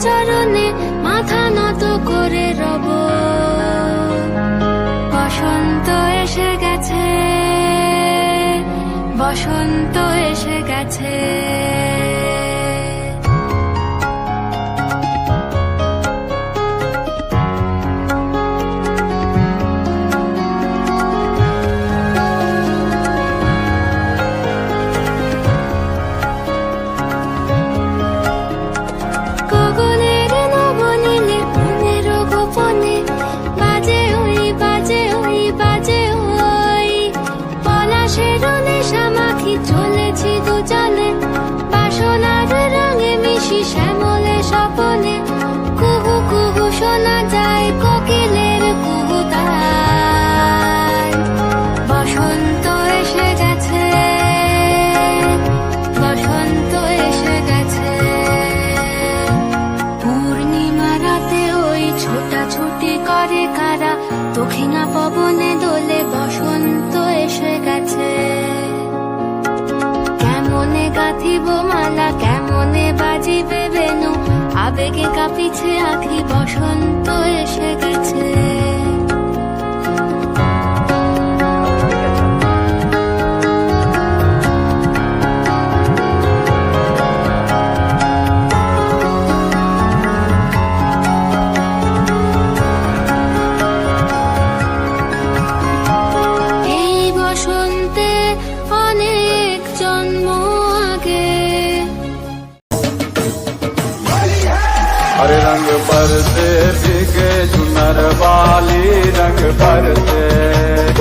চরণে মাথা নত করে রব। বসন্ত এসে গেছে বসন্ত এসে গেছে। পলাশের নেশা মাখি চলেছি দুজনে গাঁথিব মালা কেমনে বাজিবে বেনু? আবেগে কাঁপিছে আখি বসন্ত ਹਰ ਰੰਗ ਪਰਦੇ ਫਿਕੇ ਚੁਨਰ ਵਾਲੀ ਰੰਗ ਪਰਦੇ